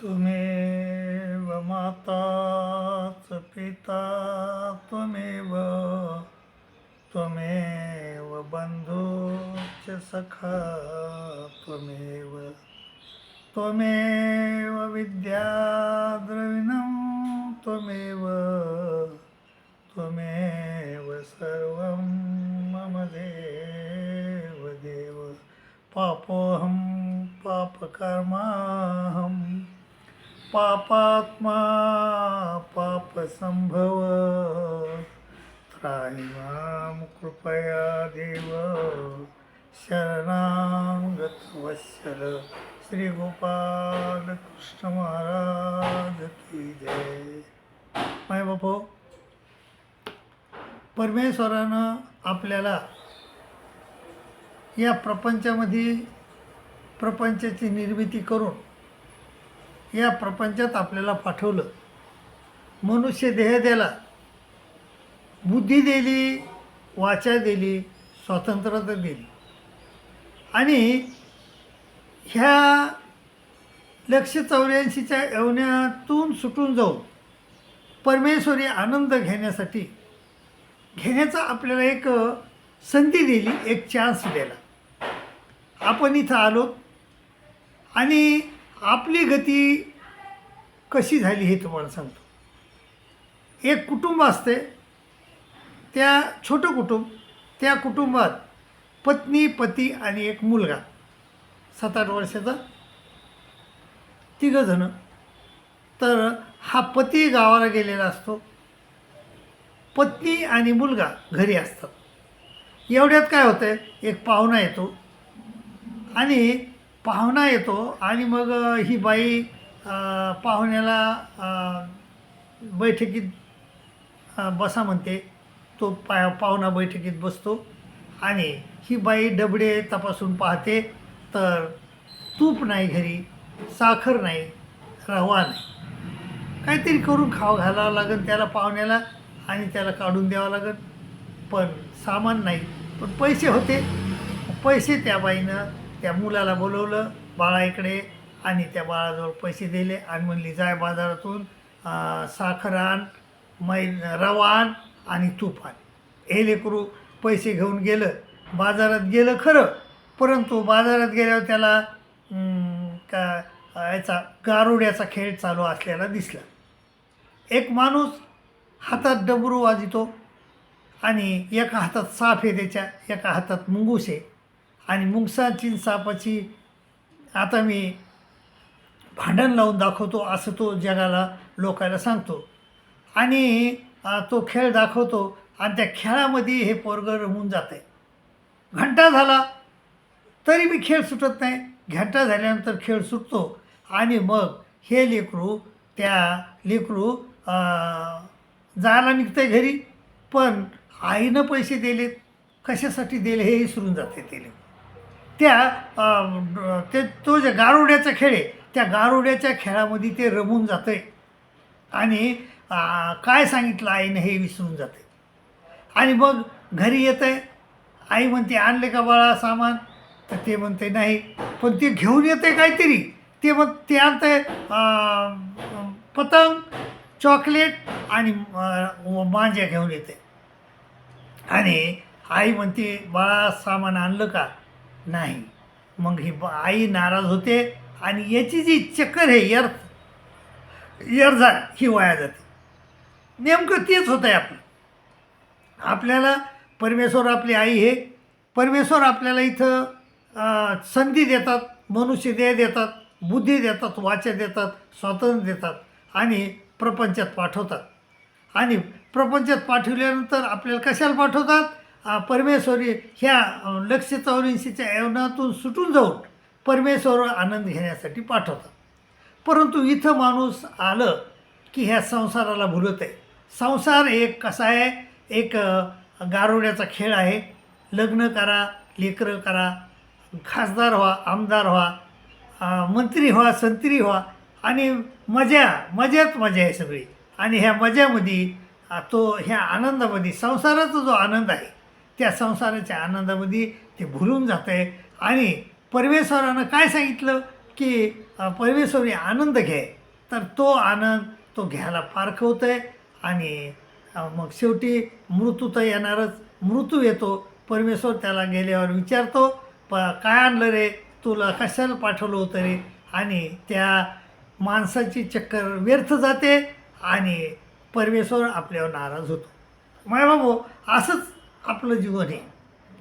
त्वमेव माता च पिता त्वमेव त्वमेव बन्धो च सखा त्वमेव त्वमेव विद्याद्रविणं त्वमेव त्वमेव सर्वं मम देव देव। पापोऽहं पापकर्मा पापात्मा पापसंभव त्राहि मां कृपया देव. शरणां गतवत्सल श्री गोपाल कृष्ण महाराज की जय. माय बापो परमेश्वरानं आपल्याला या प्रपंचामध्ये प्रपंचाची निर्मिती करून या प्रपंचात आपल्याला पाठवलं. मनुष्य देह दिला. बुद्धी दिली वाचा दिली स्वातंत्र्यता दिली. आणि ह्या लक्ष चौऱ्याऐंशीच्या येवण्यातून सुटून जाऊन परमेश्वरी आनंद घेण्यासाठी घेण्याचा आपल्याला एक संधी दिली एक चान्स दिला. आपण इथं आलो आणि आपली गती कशी झाली हे तुम्हाला सांगतो. एक कुटुंब असते त्या छोटं कुटुंब त्या कुटुंबात पत्नी पती आणि एक मुलगा सात आठ वर्षाचा तिघंजणं तर हा पती गावाला गेलेला असतो. पत्नी आणि मुलगा घरी असतात. एवढ्यात काय होतं आहे एक पाहुणा येतो आणि पाहुणा येतो आणि मग ही बाई पाहुण्याला बैठकीत बसा म्हणते. तो पा पाहुणा बैठकीत बसतो आणि ही बाई डबडे तपासून पाहते तर तूप नाही घरी साखर नाही रवा नाही. काहीतरी करून खाव घालावं लागेल त्याला पाहुण्याला आणि त्याला काढून द्यावं लागेल पण सामान नाही पण पैसे होते. पैसे त्या बाईनं त्या मुलाला बोलवलं बाळाइकडे आणि त्या बाळाजवळ पैसे दिले आणि म्हणली जाय बाजारातून साखर आण मै रवा आण आणि तूप आण. हे लेकरू पैसे घेऊन गेलं. बाजारात गेलं खरं परंतु बाजारात गेल्यावर त्याला का याचा गारुड्याचा खेळ चालू असलेला दिसला. एक माणूस हातात डबरू वाजितो आणि एका हातात साफ आहे त्याच्या एका हातात मुंगूस आहे. आणि मुंगसाची आणि सापाची आता मी भांडण लावून दाखवतो असं तो जगाला लोकायला सांगतो. आणि तो खेळ दाखवतो आणि त्या खेळामध्ये हे पोरगं रमून जात आहे घंटा झाला तरी मी खेळ सुटत नाही. घंटा झाल्यानंतर खेळ सुटतो. आणि मग हे लेकरू त्या लेकरू जायला निघतंय घरी पण आईनं पैसे दिलेत. कशासाठी दिले हे विसरून जाते ते लेकरू. त्या ते तो जे गारुड्याचा खेळ आहे त्या गारुड्याच्या खेळामध्ये ते रमून जातं आहे आणि काय सांगितलं आईनं हे विसरून जाते आणि मग घरी येतं आहे आई म्हणते आणले का बाळा सामान? तर ते म्हणते नाही. पण ते घेऊन येते काहीतरी. ते मग ते आणतंय पतंग चॉकलेट आणि अं, मांज्या घेऊन येते आणि आई म्हणते बाळा सामान आणलं का? नाही. मग ही आई नाराज होते आणि याची जी चक्कर आहे यर यर्जा ही वाया जाते. नेमकं तेच होतं आहे आपलं. आपल्याला परमेश्वर आपली आई हे परमेश्वर आपल्याला इथं संधी देतात मनुष्य देह देतात बुद्धी देतात वाचा देतात स्वातंत्र्य देतात आणि प्रपंचात पाठवतात. आणि प्रपंचात पाठवल्यानंतर आपल्याला कशाला पाठवतात? परमेश्वरी ह्या लक्ष चौऱ्याऐंशीच्या ऐवनातून सुटून जाऊन परमेश्वर आनंद घेण्यासाठी पाठवतात. परंतु इथं माणूस आलं की ह्या संसाराला भुलत आहे. संसार एक कसा आहे? एक गारोड्याचा गारुड्याचा खेळ आहे. लग्न करा लेकरं करा खासदार व्हा आमदार व्हा मंत्री व्हा संत्री व्हा आणि मजा मजाच मजा आहे सगळी. आणि ह्या मजामध्ये तो ह्या आनंदामध्ये संसाराचा जो आनंद आहे त्या संसाराच्या आनंदामध्ये ते भुलून जात. आहे आणि परमेश्वरानं काय सांगितलं? की परमेश्वरी आनंद घे. तर तो आनंद तो घ्यायला पारखवत आहे आणि मग शेवटी मृत्यू तर येणारच. मृत्यू येतो. परमेश्वर त्याला गेल्यावर विचारतो प काय आणलं रे? तुला कशाला पाठवलं होतं रे? आणि त्या माणसाची चक्कर व्यर्थ जाते आणि परमेश्वर आपल्यावर नाराज होतो. माय बाबू असंच आपलं जीवन आहे.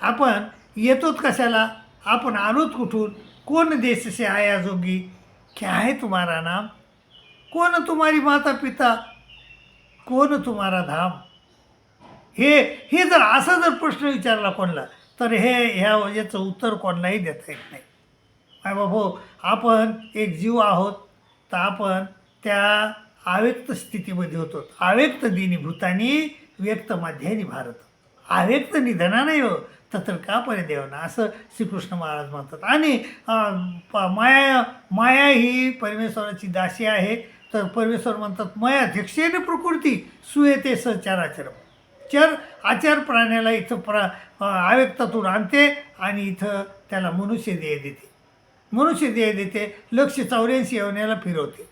आपण येतोच कशाला? आपण आलोच कुठून? कोण देश से आया जोगी क्या है तुम्हारा नाम? कोण तुम्हारी माता पिता कोण तुम्हारा धाम? हे हे जर असा जर प्रश्न विचारला कोणला तर हे ह्या याचं उत्तर कोणालाही देता येत नाही. माय बाबू हो, आपण एक जीव आहोत तर आपण त्या आव्यक्त स्थितीमध्ये होतो. आव्यक्त दिनी भूतानी व्यक्त माध्यानी भारत. आव्यक्त निधना नाही हो. तत्र का परिदेवना असं श्रीकृष्ण महाराज म्हणतात. आणि प- माया माया ही परमेश्वराची दासी आहे. तर परमेश्वर म्हणतात मया ध्यक्षेने प्रकृती सुयेते सचाराचरम चर आचार प्राण्याला इथं प्रा अं, आव्यक्तातून आणते आणि इथं त्याला मनुष्य देय देते. मनुष्य देय देते लक्ष चौऱ्याऐंशी येवण्याला फिरवते.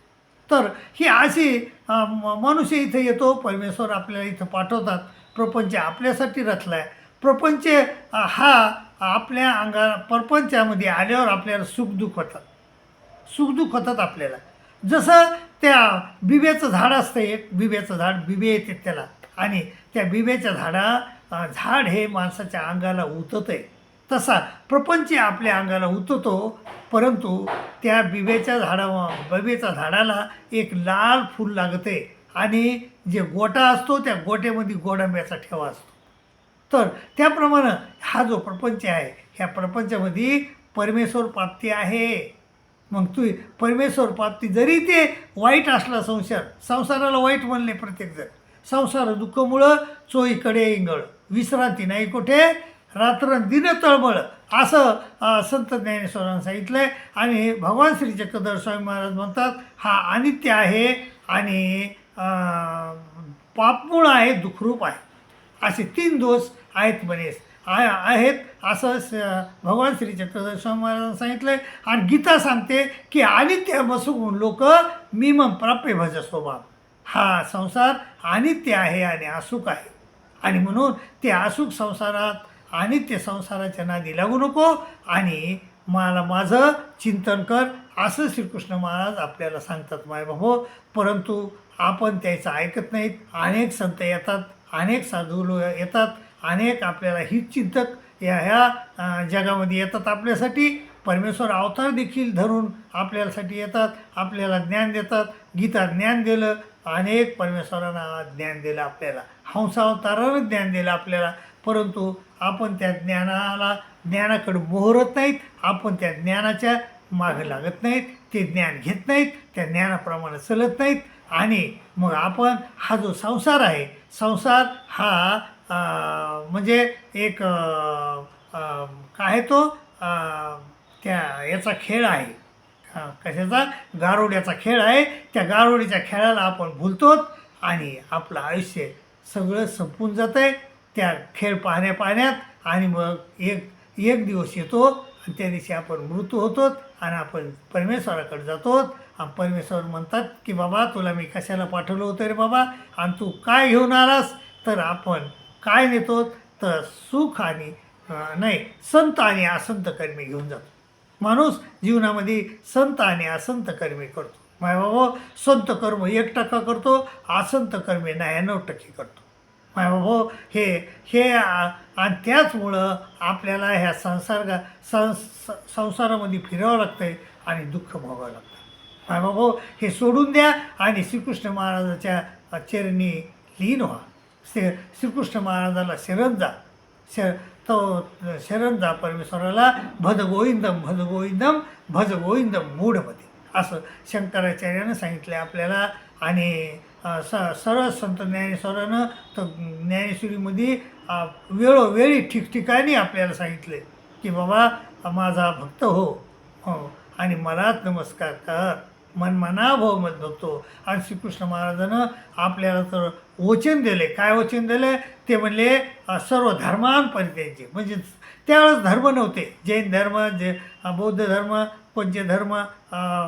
तर ही अशी म- मनुष्य इथं येतो परमेश्वर आपल्याला इथं पाठवतात. प्रपंच आपल्यासाठी रचला आहे प्रपंच हा आपल्या अंगा प्रपंचामध्ये आल्यावर आपल्याला सुखदुःख होतात सुखदुःख होतात आपल्याला. जसं त्या बिब्याचं झाड असतं एक बिब्याचं झाड बिबे येते त्याला. आणि त्या बिब्याच्या झाडा झाड हे माणसाच्या अंगाला उतत आहे तसा प्रपंच आपल्या अंगाला उततो परंतु त्या बिब्याच्या झाडा बिबेच्या झाडाला एक लाल फूल लागते आणि जे गोटा असतो त्या गोट्यामध्ये गोडांब्याचा ठेवा असतो. तर त्याप्रमाणे हा जो प्रपंच आहे ह्या प्रपंचामध्ये परमेश्वर प्राप्ती आहे. मग तू परमेश्वर प्राप्ती जरी ते वाईट असला संसार संसाराला वाईट म्हणले प्रत्येकजण संसार दुःखमुळं चोईकडे इंगळ. विश्रांती नाही कुठे रात्र दिन तळमळ. असं संत ज्ञानेश्वरांनी सांगितलं आहे आणि भगवान श्री चक्रधर स्वामी महाराज म्हणतात हा अनित्य आहे आणि पापमूळ आहे दुखरूप आहे. असे तीन दोष आहेत म्हणे. आय आहेत असं भगवान श्री चक्रदर्शन महाराजांनी सांगितलं आहे आणि गीता सांगते की अनित्य बसून लोक मिमम प्राप्य भज स्वभाव. हा संसार अनित्य आहे आणि असूक आहे. आणि म्हणून ते असूक संसारात अनित्य संसाराच्या नादी लागू नको आणि मला माझं चिंतन कर. असं श्रीकृष्ण महाराज आपल्याला सांगतात माय बाबो परंतु आपण त्याचं ऐकत नाहीत. अनेक संत येतात अनेक साधू लो येतात अनेक आपल्याला हितचिंतक या ह्या जगामध्ये येतात आपल्यासाठी. परमेश्वर अवतार देखील धरून आपल्यासाठी येतात आपल्याला ज्ञान देतात. गीता ज्ञान दिलं अनेक परमेश्वरांना ज्ञान दिलं आपल्याला. हंसावतारानं ज्ञान दिलं आपल्याला. परंतु आपण त्या ज्ञानाला ज्ञानाकडे मोहरत नाहीत आपण त्या ज्ञानाच्या मागं लागत नाहीत ते ज्ञान घेत नाहीत त्या ज्ञानाप्रमाणे चलत नाहीत. आणि मग आपण हा जो संसार आहे संसार हा म्हणजे एक काय आहे तो? त्या याचा खेळ आहे. कशाचा? गारोड्याचा खेळ आहे. त्या गारोडीच्या खेळाला आपण भुलतो आणि आपलं आयुष्य सगळं संपून जातं आहे त्या खेळ पाहण्या पाहण्यात आणि मग एक एक दिवस येतो आणि त्या दिवशी आपण मृत्यू होतो आणि आपण परमेश्वराकडे जातो. आणि परमेश्वर म्हणतात की बाबा तुला मी कशाला पाठवलं होतं रे बाबा? आणि तू काय घेऊन आलास? तर आपण काय नेतो? तर सुख आणि नाही संत आणि असंत कर्मी घेऊन जातो. माणूस जीवनामध्ये संत आणि असंत कर्मी करतो. माय बाबा संत कर्म एक टक्का करतो असंत कर्मे नव्याण्णव टक्के करतो. हो बाबा हे हे आणि त्याचमुळं आपल्याला ह्या संसर्ग संस संसारामध्ये फिरावं लागतं आहे आणि दुःख भोगावं लागतं. माय बाबा हे सोडून द्या आणि श्रीकृष्ण महाराजाच्या चरणी लीन व्हा. श्री श्रीकृष्ण महाराजाला शरण जा. श तो शरण जा परमेश्वराला. भज गोविंदम भज गोविंदम भज गोविंदम मूढमध्ये. असं शंकराचार्यानं सांगितलं आपल्याला. आणि स सरळ संत ज्ञानेश्वरानं तर ज्ञानेश्वरीमध्ये वेळोवेळी ठिकठिकाणी आपल्याला सांगितले की बाबा माझा भक्त हो. हो. आणि मलाच नमस्कार कर. मन मना भाव मत बघतो आणि श्रीकृष्ण महाराजानं आपल्याला तर वचन दिले. काय वचन दिले? ते म्हणले सर्व धर्मांपरित्याचे म्हणजे त्यावेळेस धर्म नव्हते. जैन धर्म जे बौद्ध धर्म कोणचे धर्म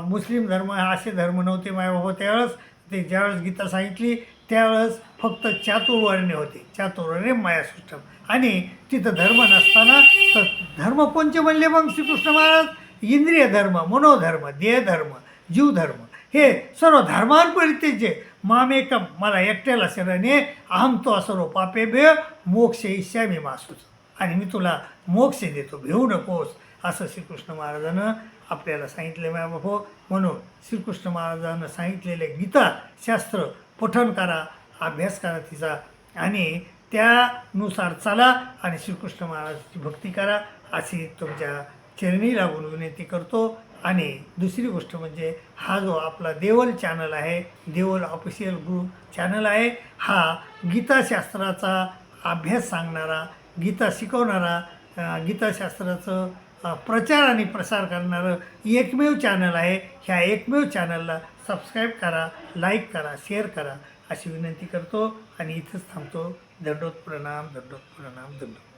मुस्लिम धर्म असे धर्म नव्हते मायबाबा त्यावेळेस. ते ज्यावेळेस गीता सांगितली त्यावेळेस फक्त चातुर्वर्ण्य होते. चातुर्वर्ण्य मायासृष्टम. आणि तिथं धर्म नसताना तर धर्म कोणचे म्हणले मग श्रीकृष्ण महाराज? इंद्रिय धर्म मनोधर्म देहधर्म जीवधर्म. हे सर्व धर्मांपरित्यजे मामेकम मला एकट्याला शरणे अहम तो असरो भे मोक्ष इष्यामी मासूच. आणि मी तुला मोक्ष देतो भेऊ नकोस असं श्रीकृष्ण महाराजानं आपल्याला सांगितले हो म्हणून श्रीकृष्ण महाराजानं सांगितलेले गीता शास्त्र पठन करा अभ्यास करा तिचा आणि त्यानुसार चला आणि श्रीकृष्ण महाराजाची भक्ती करा अशी तुमच्या चरणी लागून विनंती करतो. आणि दुसरी गोष्ट म्हणजे हा जो आपला देवल चॅनल आहे देवल ऑफिशियल ग्रुप चॅनल आहे हा गीताशास्त्राचा अभ्यास सांगणारा गीता शिकवणारा गीताशास्त्राचं प्रचार आणि प्रसार करणारं एकमेव चॅनल आहे. ह्या एकमेव चॅनलला सबस्क्राईब करा लाईक करा शेअर करा अशी विनंती करतो. आणि इथंच थांबतो. दंडोत प्रणाम दंडोत प्रणाम दंडोत.